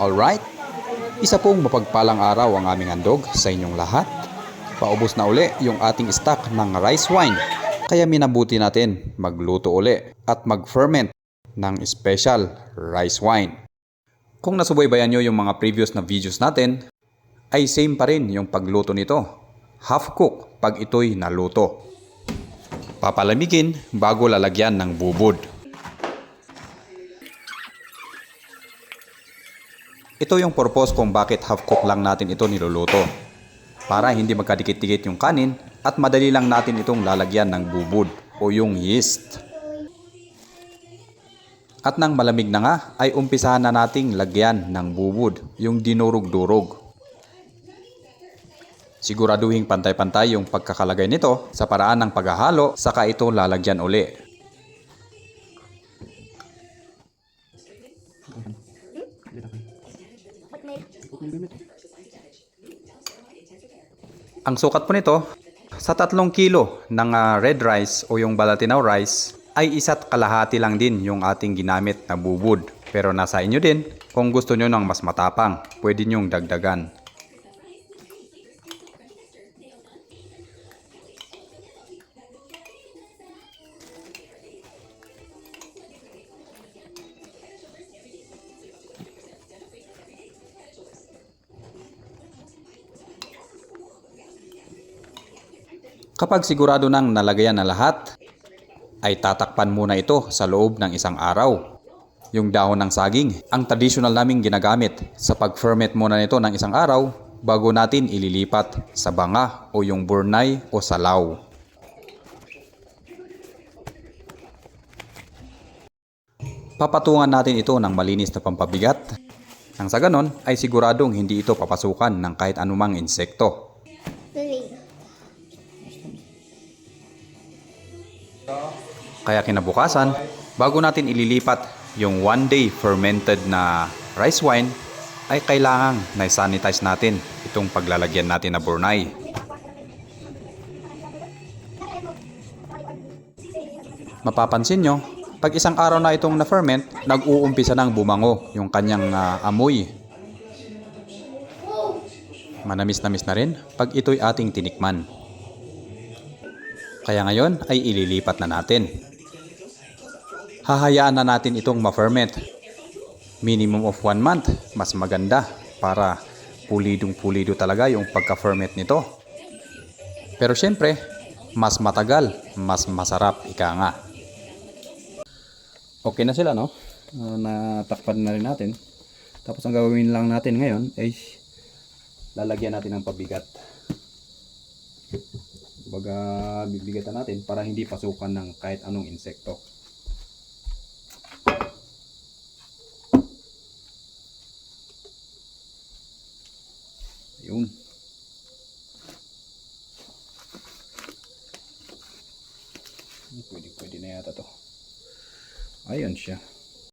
Alright? Isa pong mapagpalang araw ang aming handog sa inyong lahat. Paubos na uli yung ating stock ng rice wine. Kaya minabuti natin magluto uli at mag-ferment ng special rice wine. Kung nasubaybayan nyo yung mga previous na videos natin, ay same pa rin yung pagluto nito. Half cook pag ito'y naluto. Papalamigin bago lalagyan ng bubod. Ito yung purpose kung bakit half cook lang natin ito niluluto. Para hindi magkadikit-dikit yung kanin at madali lang natin itong lalagyan ng bubod o yung yeast. At nang malamig na nga ay umpisahan na nating lagyan ng bubod, yung dinurog-durog. Siguraduhin pantay-pantay yung pagkakalagay nito sa paraan ng paghahalo saka ito lalagyan uli. Ang sukat po nito, sa tatlong kilo ng ah, red rice o yung Balatinaw rice, ay isa't kalahati lang din yung ating ginamit na bubud. Pero nasa inyo din, kung gusto nyo ng mas matapang, pwede nyong dagdagan. Kapag sigurado nang nalagayan na lahat, ay tatakpan muna ito sa loob ng isang araw. Yung dahon ng saging, ang traditional naming ginagamit sa pag-ferment muna nito ng isang araw bago natin ililipat sa banga o yung burnay o salaw. Papatungan natin ito ng malinis na pampabigat. Nang sa ganon ay siguradong hindi ito papasukan ng kahit anumang insekto. Three. Kaya kinabukasan, bago natin ililipat yung one day fermented na rice wine, ay kailangang na-sanitize natin itong paglalagyan natin na burnay. Mapapansin nyo, pag isang araw na itong na-ferment, nag-uumpisa ng bumango yung kanyang ah, amoy. Manamis-namis na rin pag ito'y ating tinikman. Kaya ngayon ay ililipat na natin. Hahayaan na natin itong ma-ferment. Minimum of 1 month, mas maganda para pulidong pulido talaga yung pagka-ferment nito. Pero syempre, mas matagal, mas masarap ika nga. Okay na sila no? Uh, natakpan na rin natin. Tapos ang gagawin lang natin ngayon ay lalagyan natin ng pabigat. Baga bibigatan natin para hindi pasukan ng kahit anong insekto. Ayun. Pwede, pwede na yata to. Ayun siya.